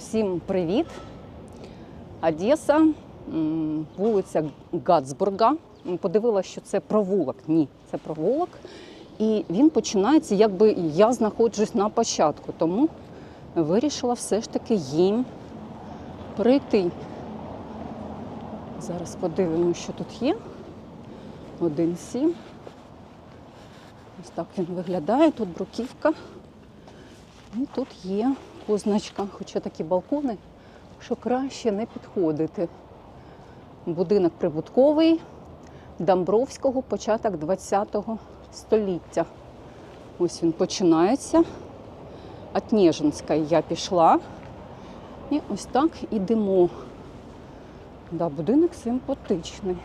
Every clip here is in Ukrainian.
Всім привіт! Одеса, вулиця Гацбурга. Подивилася, що це провулок. Ні, це провулок. І він починається, якби я знаходжусь на початку. Тому вирішила все ж таки їм прийти. Зараз подивимося, що тут є. 1,7. Ось так він виглядає. Тут бруківка. І тут є позначка, хоча такі балкони, що краще не підходити. Будинок прибутковий Домбровського, початок ХХ століття. Ось він починається. От Нежинська я пішла. І ось так ідемо. Да, будинок симпатичний.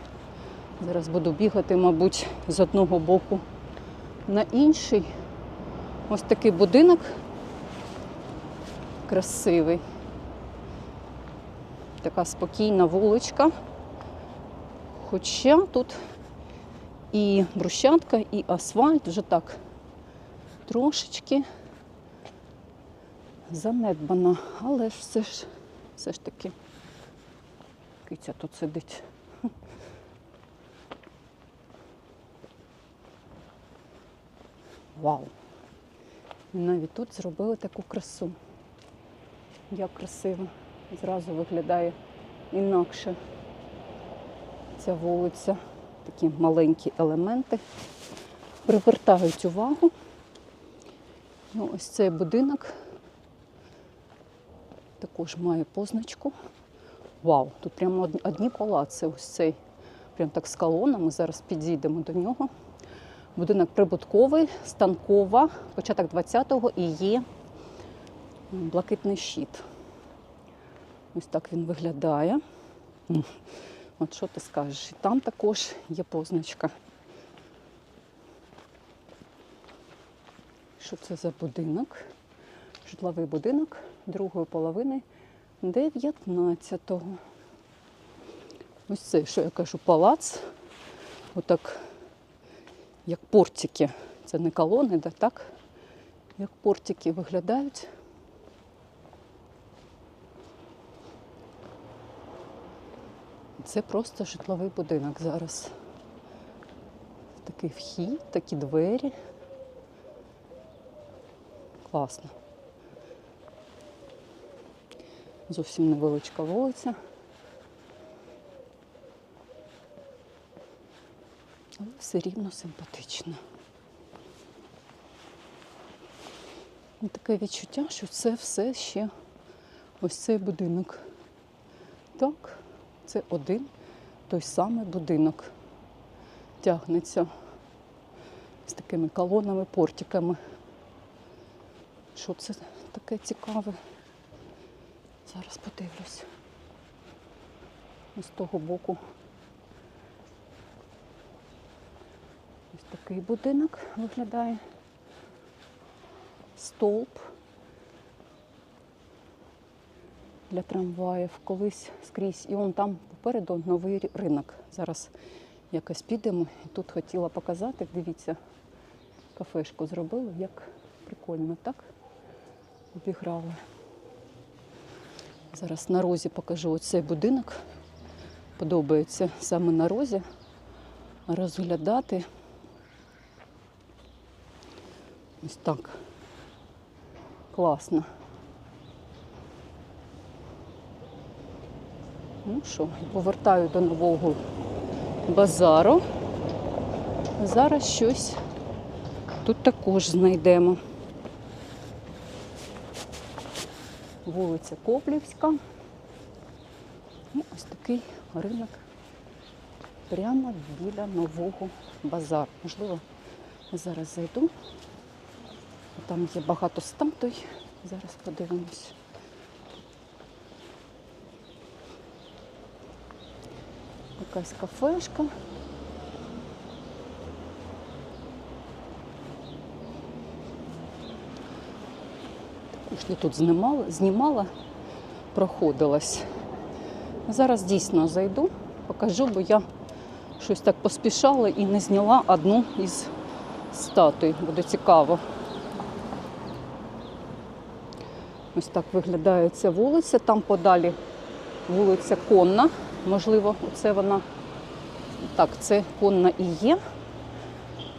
Зараз буду бігати, мабуть, з одного боку на інший. Ось такий будинок красивий. Така спокійна вуличка. Хоча тут і брусчатка, і асфальт вже так трошечки занедбана, але все ж все ж таки киця тут сидить. Вау! Навіть тут зробили таку красу. Як красиво. Зразу виглядає інакше ця вулиця. Такі маленькі елементи привертають увагу. Ну, ось цей будинок також має позначку. Вау, тут прямо одні палаци. Ось цей. Прям так з колонами. Зараз підійдемо до нього. Будинок прибутковий, станкова, початок 20-го і є блакитний щит. Ось так він виглядає. От що ти скажеш? І там також є позначка. Що це за будинок? Житловий будинок другої половини 19-го. Ось це, що я кажу, палац. Отак, як портики. Це не колони, да, так? Як портики виглядають. Це просто житловий будинок зараз. Такий вхід, такі двері. Класно. Зовсім невеличка вулиця. Але все рівно симпатично. І таке відчуття, що це все ще ось цей будинок. Так, це один той самий будинок. Тягнеться з такими колонами, портиками. Що це таке цікаве? Зараз подивлюсь. З того боку. Ось такий будинок виглядає. Стовп для трамваїв колись скрізь. І он там попереду новий ринок. Зараз якось підемо. Тут хотіла показати, дивіться, кафешку зробили, як прикольно, так? Обіграли. Зараз на розі покажу оцей будинок. Подобається саме на розі розглядати. Ось так. Класно. Ну що, повертаю до нового базару. Зараз щось тут також знайдемо. Вулиця Коплівська. І ось такий ринок прямо біля нового базару. Можливо, зараз зайду. Там є багато статуй. Зараз подивимось. Якась кафешка. Також я тут знімала, знімала, проходилась. Зараз дійсно зайду, покажу, бо я щось так поспішала і не зняла одну із статуй. Буде цікаво. Ось так виглядає ця вулиця. Там подалі вулиця Конна. Можливо, це вона. Так, це конна і є.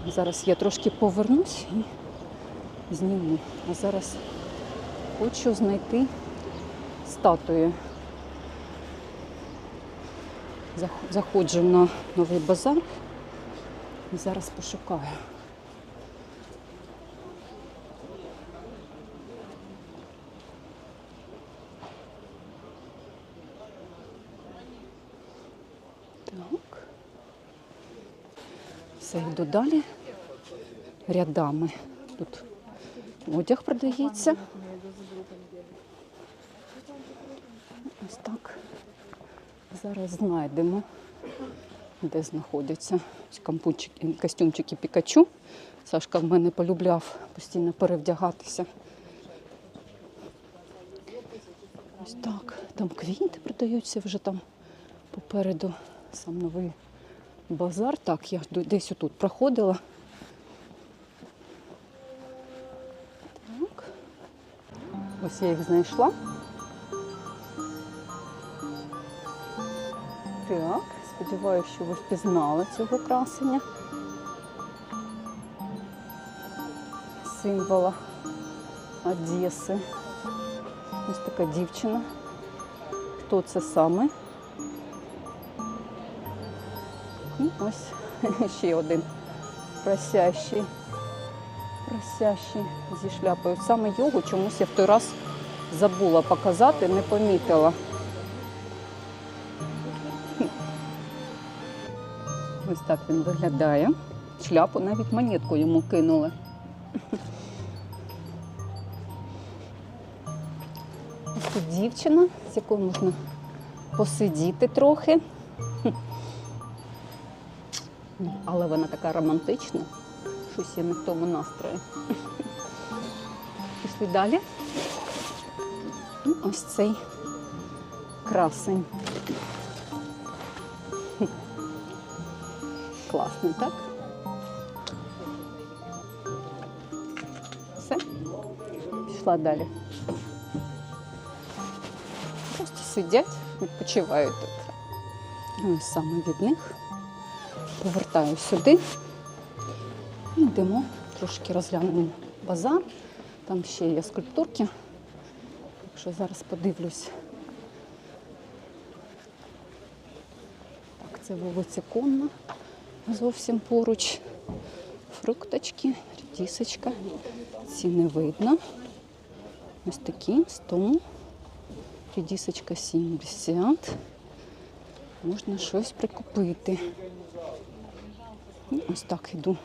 Зараз я трошки повернусь і зніму. А зараз хочу знайти статуї. Зах- Заходжу на новий базар і зараз пошукаю. Так. Все, йду далі рядами. Тут одяг продається. Ось так. Зараз знайдемо, де знаходяться костюмчики Пікачу. Сашка в мене полюбляв постійно перевдягатися. Ось так. Там квіти продаються вже там попереду. Сам новий базар. Так, я десь отут проходила. Так. Ось я їх знайшла. Так, сподіваюся, що ви впізнали цього красення. Символа Одеси. Ось така дівчина. Хто це саме? Ось ще один просящий. Просящий зі шляпою. Саме його чомусь я в той раз забула показати, не помітила. Ось так він виглядає. Шляпу навіть монетку йому кинули. Ось тут дівчина, з якою можна посидіти трохи. Ну, Але вона така романтична. Щось я не в тому настрої. Пішли далі. І ось цей красень. Класний, так? Все? Пішла далі. Просто сидять, відпочивають тут. Ну і саме від них повертаю сюди. І йдемо, трошки розглянемо базар. Там ще є скульптурки. Так що зараз подивлюсь. Так, це вулиця Конна. Зовсім поруч. Фрукточки, редисочка. Ціни видно. Ось такі 100. Редисочка 70. Можна щось прикупити. Ось так йду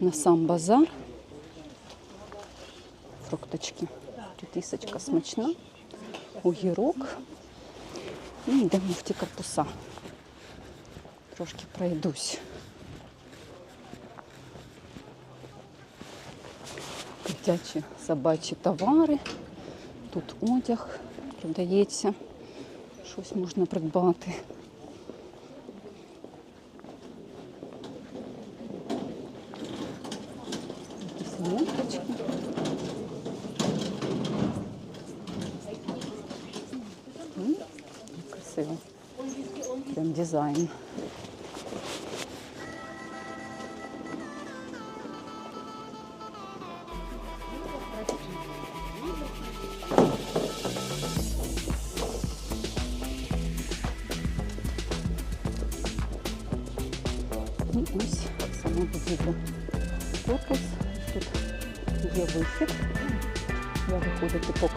на сам базар. Фрукточки. Редисочка смачна. Огірок. І йдемо в ті корпуса. Трошки пройдусь. Дитячі собачі товари. Тут одяг продається. Щось можна придбати. Якісь ленточки. М, як Красиво. Прям дизайн.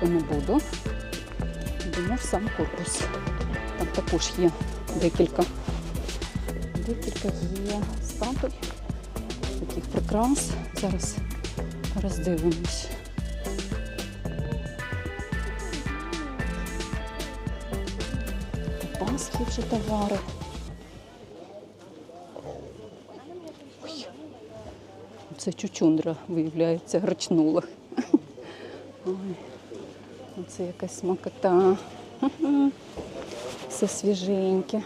Не буду. Йдемо в сам корпус. Там також є декілька. Декілька є статуй, таких прикрас. Зараз роздивимось. Панські вже товари. Ой. Це чучундра, виявляється, грачнула. Ой. Оце якась смакота. Все свіженьке.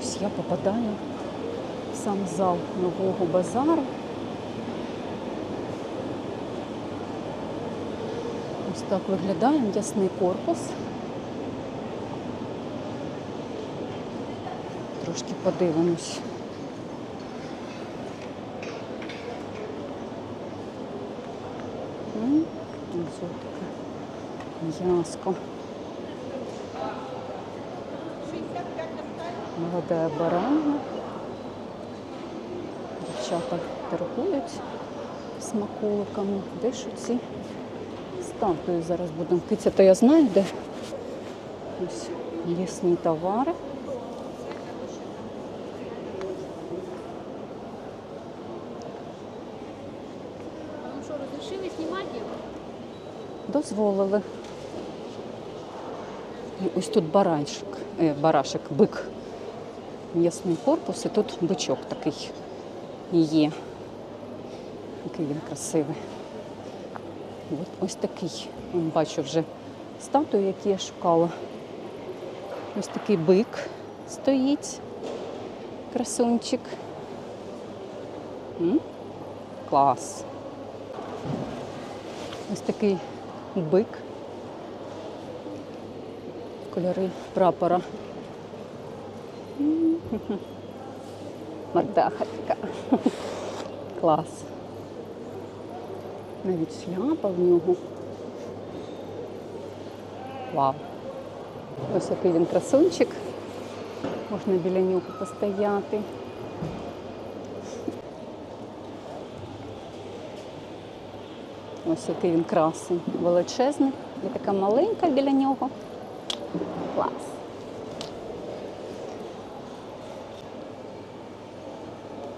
Ось я попадаю в сам зал нового базару. Ось так виглядає м'ясний корпус. Трошки подивимось. М, Ось таке м'яско. Молода баранина. Дівчата торгують смаколиками. Де ж ці статуї зараз будемо? Киця, то я знаю, де ось лісні товари. Дозволили. Ось тут баранчик, е, барашек, бик. М'ясний корпус, і тут бичок такий є. Який він красивий. Ось такий. Бачу вже статую, які я шукала. Ось такий бик стоїть. Красунчик. М? Клас. Ось такий бик. Кольори прапора. Мордаха така. Клас. Навіть шляпа в нього. Вау. Ось який він красунчик. Можна біля нього постояти. Ось який він красний, величезний. І така маленька біля нього. Клас.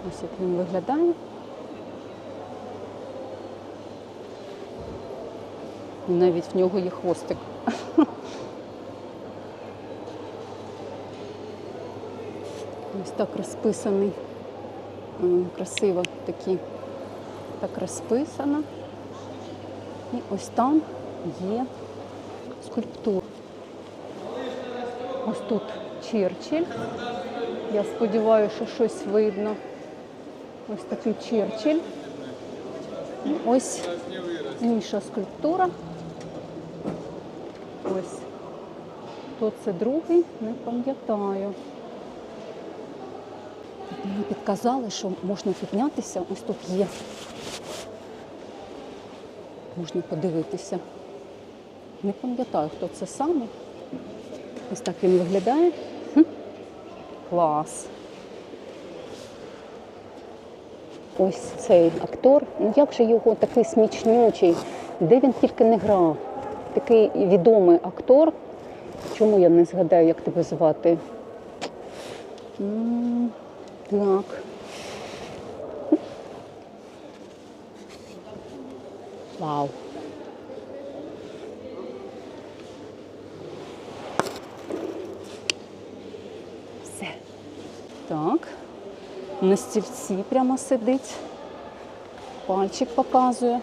Ось як він виглядає. І навіть в нього є хвостик. Ось так розписаний. Красиво такі. Так розписано. І ось там є скульптура. Ось тут Черчилль. Я сподіваюся, що щось видно. Ось такий Черчилль. І ось інша скульптура. Ось. Хто це другий, не пам'ятаю. Мені підказали, що можна піднятися. Ось тут є. Можна подивитися. Не пам'ятаю, хто це саме. Ось так він виглядає. Хм. Клас. Ось цей актор. Як же його такий смічнючий, де він тільки не грав. Такий відомий актор. Чому я не згадаю, як тебе звати? М, Так. Вау. Все. Так. На стільці прямо сидить. Пальчик показує.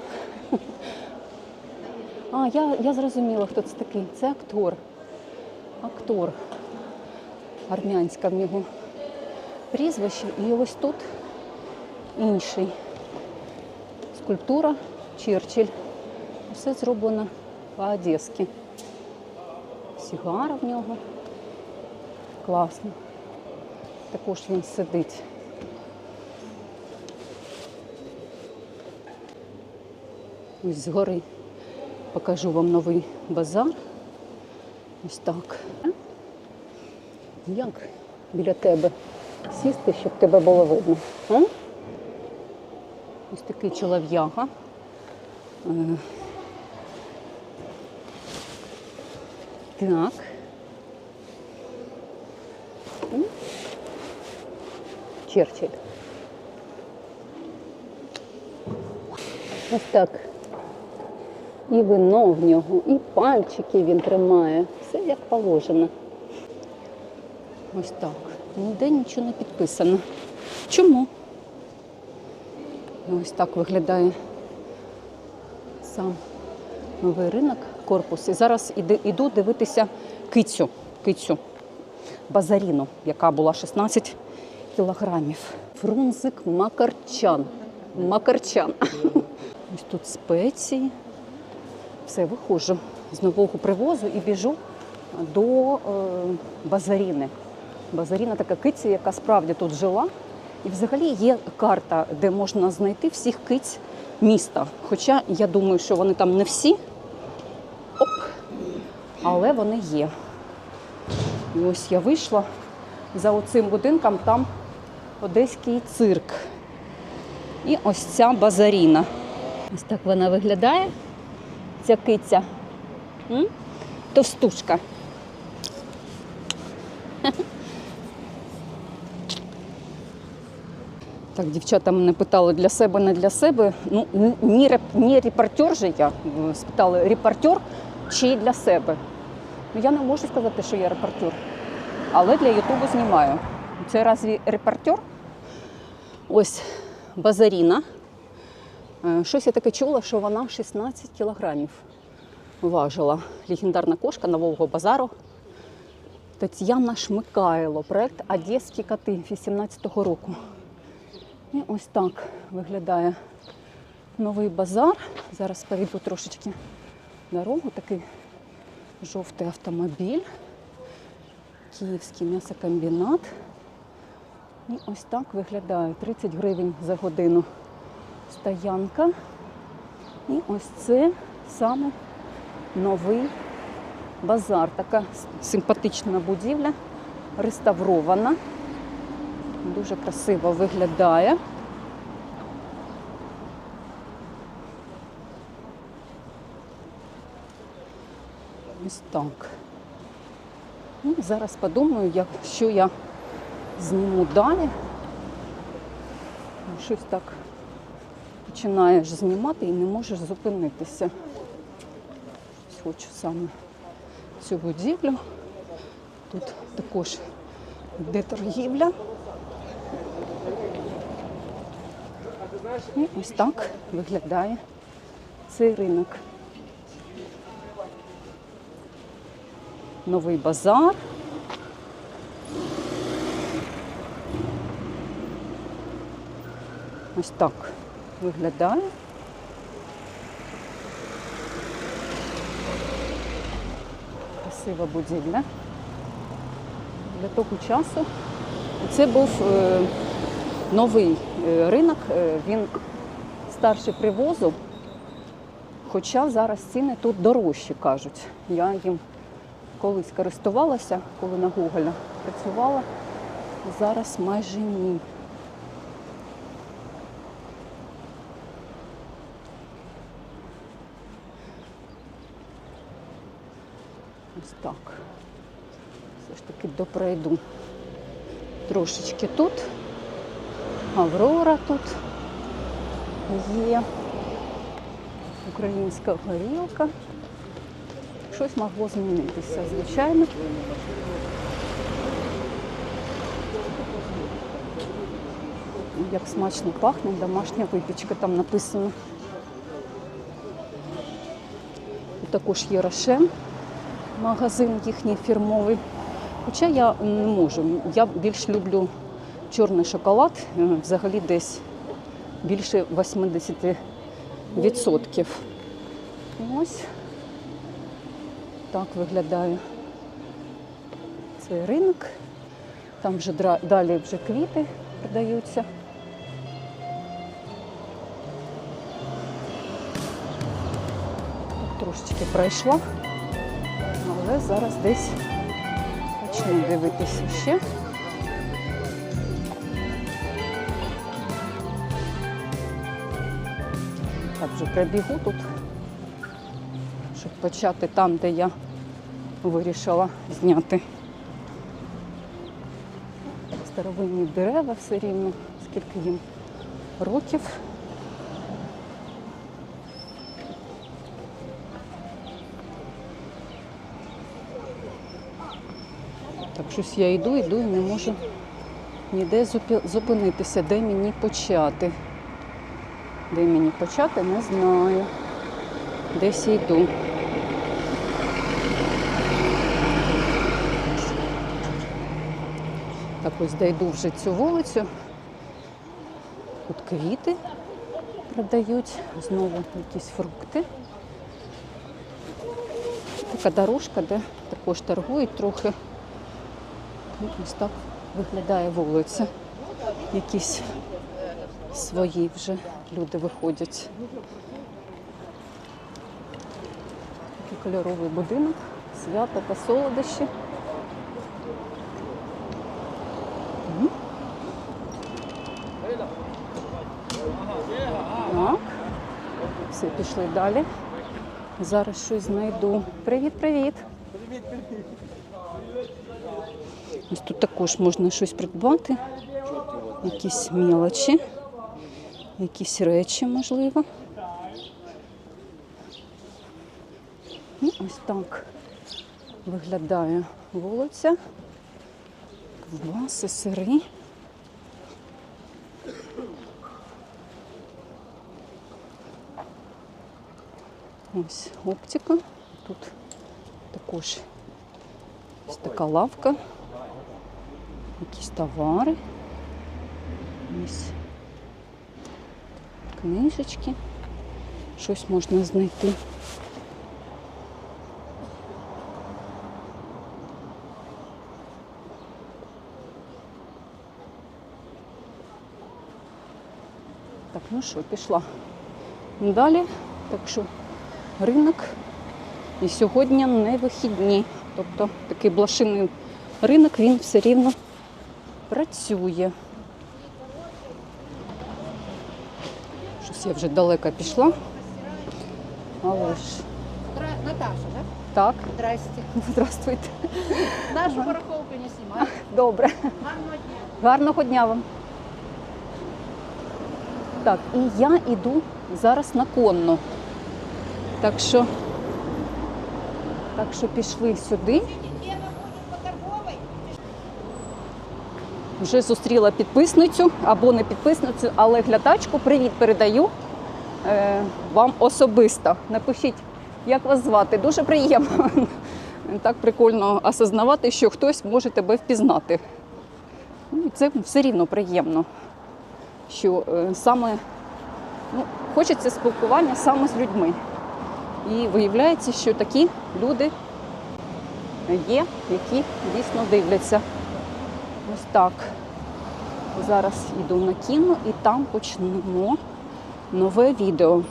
А, я, я зрозуміла, хто це такий. Це актор. Актор. Армянська в нього прізвище. І ось тут інший. Скульптура Черчилль. Все зроблено по-одеськи. Сігара в нього. Класно. Також він сидить. Ось згори покажу вам новий базар. Ось так. Як біля тебе сісти, щоб тебе було видно? Ось такий чолов'яга. Е, Так. Черчилль. Ось так. І вино в нього, і пальчики він тримає. Все як положено. Ось так. Ніде нічого не підписано. Чому? Ось так виглядає сам новий ринок, корпус. І зараз іду дивитися кицю, кицю Базаріну, яка була 16 кілограмів. Фрунзик Макарчан. Макарчан. Ось тут спеції. Все, виходжу з нового привозу і біжу до е, Базаріни. Базаріна така киця, яка справді тут жила. І взагалі є карта, де можна знайти всіх киць міста. Хоча я думаю, що вони там не всі. Оп! Але вони є. І ось я вийшла за оцим будинком, там одеський цирк. І ось ця базаріна. Ось так вона виглядає, ця киця. М? Товстушка. Так, дівчата мене питали для себе, не для себе. Ну, н- ні, реп, ні репортер же я е, спитали, репортер чи для себе. Ну, я не можу сказати, що я репортер, але для Ютубу знімаю. Це разві репортер? Ось базаріна. Е, Щось я таке чула, що вона 16 кілограмів важила. Легендарна кошка нового базару. Тетяна Шмикайло, проект Одеські коти 18-го року. І ось так виглядає новий базар. Зараз перейду трошечки дорогу. Такий жовтий автомобіль. Київський м'ясокомбінат. І ось так виглядає 30 гривень за годину стоянка. І ось це саме новий базар. Така симпатична будівля, реставрована. Дуже красиво виглядає. Ось так. Ну, зараз подумаю, як, що я зніму далі. Ну, Щось так починаєш знімати і не можеш зупинитися. Хочу саме цю будівлю. Тут також йде торгівля. І ось так виглядає цей ринок. Новий базар. Ось так виглядає. Красива будівля. Для того часу це був е, новий е, ринок, е, він старший привозу, хоча зараз ціни тут дорожчі кажуть. Я їм колись користувалася, коли на Гоголя працювала, зараз майже ні. Ось так. Все ж таки допройду трошечки тут. Аврора тут є. Українська горілка. Щось могло змінитися, звичайно. Як смачно пахне, домашня випічка там написано. Також є Рошен, магазин їхній фірмовий. Хоча я не можу. Я більш люблю чорний шоколад, е, взагалі десь більше 80%. Ось так виглядає цей ринок. Там вже далі вже квіти продаються. Трошечки пройшла, але зараз десь почну дивитися ще. Вже прибігу тут, щоб почати там, де я вирішила зняти старовинні дерева все рівно, скільки їм років. Так щось я йду, йду і не можу ніде зупинитися, де мені почати. Де мені почати, не знаю. Десь йду. Так ось дойду вже цю вулицю. Тут квіти продають, знову якісь фрукти. Така дорожка, де також торгують трохи. Ну, Ось так виглядає вулиця. Якісь свої вже люди виходять. Такий кольоровий будинок, свято та солодощі. Так. Все, пішли далі. Зараз щось знайду. Привіт, привіт. Ось тут також можна щось придбати. Якісь мелочі, якісь речі, можливо. Ну, ось так виглядає вулиця. Ковбаси, сири. Ось оптика. Тут також ось така лавка, якісь товари. Ось книжечки. Щось можна знайти. Так, ну що, пішла далі. Так що ринок. І сьогодні не вихідні. Тобто такий блошиний ринок, він все рівно працює. Я вже далеко пішла. Але ж Наташа, да? так, Здрасте. здравствуйте. Нашу пороховку не снимай. Добре. Гарного дня. Гарного дня вам. Так, і я йду зараз на конну. Так що, так що пішли сюди. Вже зустріла підписницю або не підписницю, але глядачку привіт передаю е, вам особисто. Напишіть, як вас звати. Дуже приємно. Так прикольно осознавати, що хтось може тебе впізнати. Ну, це все рівно приємно, що е, саме ну, хочеться спілкування саме з людьми. І виявляється, що такі люди є, які дійсно дивляться. Ось так. Зараз йду на кіно і там почнемо нове відео.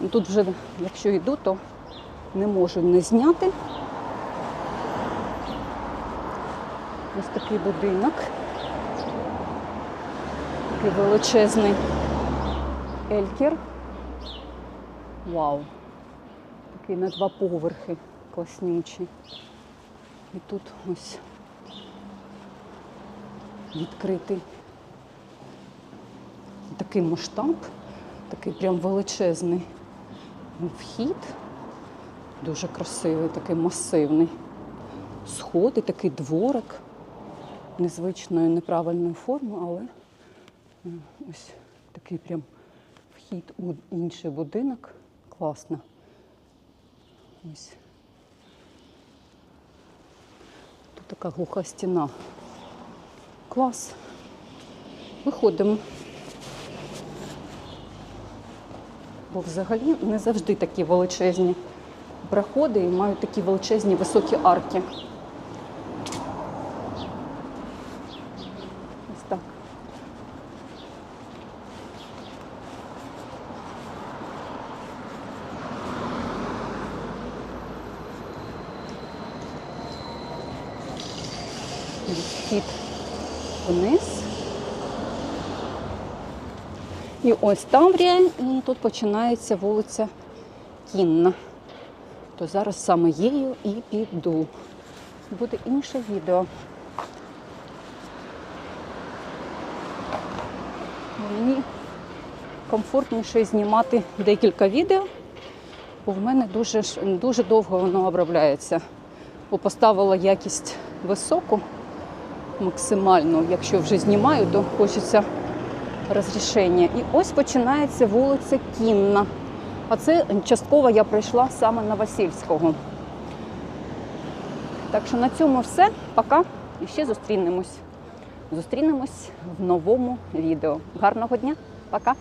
Ну, Тут вже, якщо йду, то не можу не зняти. Ось такий будинок. Такий величезний елькер. Вау. Такий на два поверхи класнючий. І тут ось відкритий такий масштаб, такий прям величезний вхід. Дуже красивий, такий масивний. Сходи, такий дворик незвичної неправильної форми, але е, ось такий прям вхід у інший будинок. Класно. Ось. Тут така глуха стіна. Клас. Виходимо. Бо взагалі не завжди такі величезні проходи і мають такі величезні високі арки. Ось так. Вхід вниз. І ось Таврія, і тут починається вулиця Кінна. То зараз саме її і піду. Буде інше відео. Мені комфортніше знімати декілька відео, бо в мене дуже, дуже довго воно обробляється. Бо поставила якість високу, максимальну. Якщо вже знімаю, то хочеться розрішення. І ось починається вулиця Кінна. А це частково я прийшла саме на Васильського. Так що на цьому все. Пока і ще зустрінемось. Зустрінемось в новому відео. Гарного дня, пока!